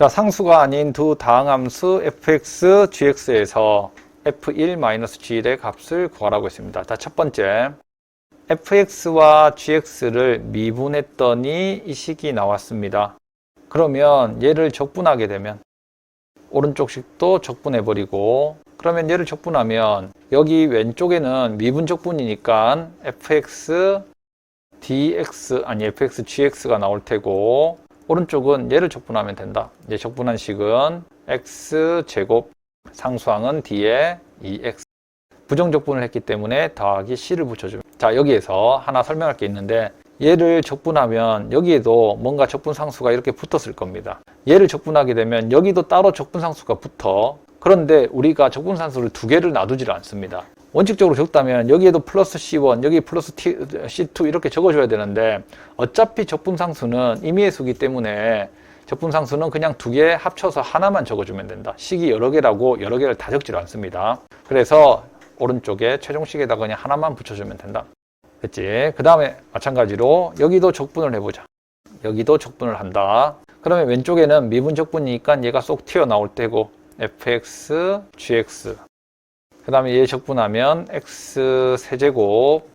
자, 상수가 아닌 두 다항함수 fx, gx에서 f1-g1의 값을 구하라고 했습니다. 자, 첫 번째. fx와 gx를 미분했더니 이 식이 나왔습니다. 그러면 얘를 적분하게 되면 오른쪽 식도 적분해버리고 그러면 얘를 적분하면 여기 왼쪽에는 미분 적분이니까 fx dx 아니 fx gx가 나올 테고 오른쪽은 얘를 적분하면 된다. 얘 적분한 식은 x 제곱 상수항은 d에 2x 부정 적분을 했기 때문에 더하기 c를 붙여줍니다. 자 여기에서 하나 설명할 게 있는데 얘를 적분하면 여기에도 뭔가 적분 상수가 이렇게 붙었을 겁니다. 얘를 적분하게 되면 여기도 따로 적분 상수가 붙어 그런데 우리가 적분 상수를 두 개를 놔두질 않습니다. 원칙적으로 적다면 여기에도 플러스 C1, 여기 플러스 T, C2 이렇게 적어줘야 되는데 어차피 적분상수는 임의의 수기 때문에 적분상수는 그냥 두 개 합쳐서 하나만 적어주면 된다. 식이 여러 개라고 여러 개를 다 적질 않습니다. 그래서 오른쪽에 최종식에다 그냥 하나만 붙여주면 된다. 됐지? 그 다음에 마찬가지로 여기도 적분을 해보자. 여기도 적분을 한다. 그러면 왼쪽에는 미분 적분이니까 얘가 쏙 튀어나올 테고 fx, gx 그 다음에 얘 적분하면 x 세제곱.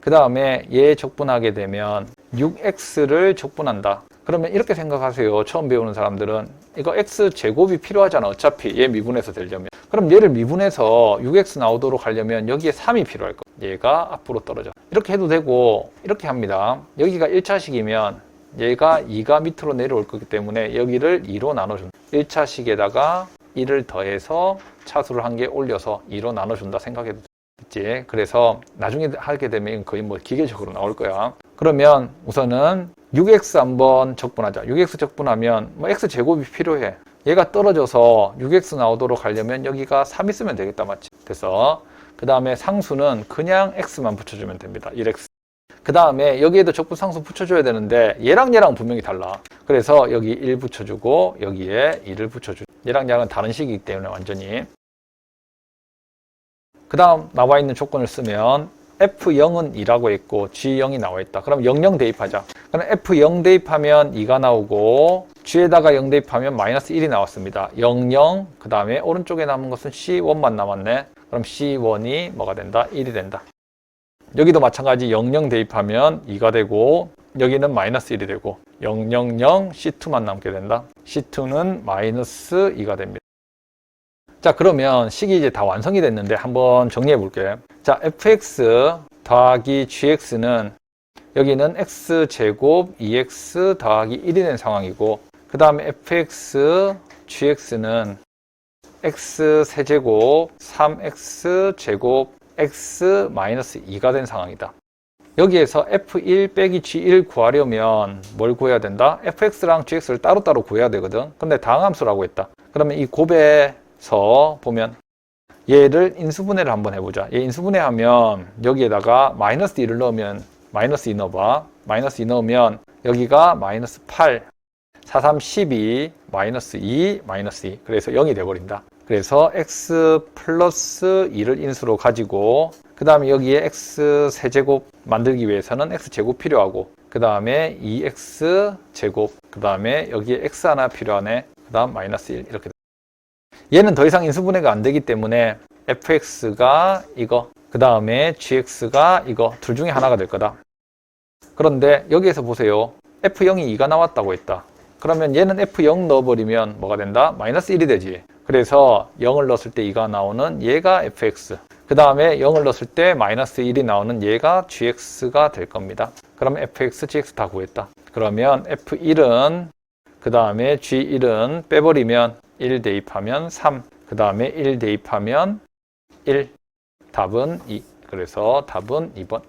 그 다음에 얘 적분하게 되면 6x를 적분한다. 그러면 이렇게 생각하세요. 처음 배우는 사람들은 이거 x 제곱이 필요하잖아 어차피. 얘 미분해서 되려면. 그럼 얘를 미분해서 6x 나오도록 하려면 여기에 3이 필요할 거 얘가 앞으로 떨어져. 이렇게 해도 되고 이렇게 합니다. 여기가 1차식이면 얘가 2가 밑으로 내려올 거기 때문에 여기를 2로 나눠준다. 1차식에다가 1을 더해서 차수를 한 개 올려서 2로 나눠준다 생각해도 되지. 그래서 나중에 하게 되면 거의 뭐 기계적으로 나올 거야. 그러면 우선은 6x 한번 적분하자. 6x 적분하면 뭐 x 제곱이 필요해. 얘가 떨어져서 6x 나오도록 하려면 여기가 3 있으면 되겠다 맞지? 됐어. 그 다음에 상수는 그냥 x만 붙여주면 됩니다. 1x. 그 다음에 여기에도 적분 상수 붙여줘야 되는데 얘랑 얘랑 분명히 달라. 그래서 여기 1 붙여주고 여기에 2를 붙여주. 얘랑 얘랑 다른 식이기 때문에 완전히. 그 다음 나와 있는 조건을 쓰면 F0은 2라고 했고 G0이 나와 있다. 그럼 00 대입하자. 그럼 F0 대입하면 2가 나오고 G에다가 0 대입하면 마이너스 1이 나왔습니다. 00, 그 다음에 오른쪽에 남은 것은 C1만 남았네. 그럼 C1이 뭐가 된다? 1이 된다. 여기도 마찬가지 00 대입하면 2가 되고 여기는 마이너스 1이 되고 000 C2만 남게 된다. C2는 마이너스 2가 됩니다. 자 그러면 식이 이제 다 완성이 됐는데 한번 정리해 볼게요. 자 fx 더하기 gx는 여기는 x제곱 2x 더하기 1이 된 상황이고 그 다음에 fx gx는 x 세제곱 3x 제곱 x 마이너스 2가 된 상황이다. 여기에서 f1 빼기 g1 구하려면 뭘 구해야 된다? fx랑 gx를 따로따로 구해야 되거든. 근데 다항함수라고 했다. 그러면 이 곱에서 보면 얘를 인수분해를 한번 해보자. 얘 인수분해하면 여기에다가 마이너스 2를 넣으면 마이너스 2 넣어봐. 마이너스 2 넣으면 여기가 마이너스 8, 4, 3, 12, 마이너스 2, 마이너스 2. 그래서 0이 돼버린다. 그래서 x 플러스 2를 인수로 가지고 그 다음에 여기에 x 세제곱 만들기 위해서는 x 제곱 필요하고 그 다음에 2x 제곱 그 다음에 여기에 x 하나 필요하네 그 다음 마이너스 1 이렇게 얘는 더 이상 인수분해가 안 되기 때문에 fx가 이거 그 다음에 gx가 이거 둘 중에 하나가 될 거다. 그런데 여기에서 보세요. f0이 2가 나왔다고 했다. 그러면 얘는 f0 넣어버리면 뭐가 된다? 마이너스 1이 되지 그래서 0을 넣었을 때 2가 나오는 얘가 fx 그 다음에 0을 넣었을 때 마이너스 1이 나오는 얘가 gx가 될 겁니다 그럼 fx, gx 다 구했다 그러면 f1은 그 다음에 g1은 빼버리면 1 대입하면 3, 그 다음에 1 대입하면 1, 답은 2. 그래서 답은 2번.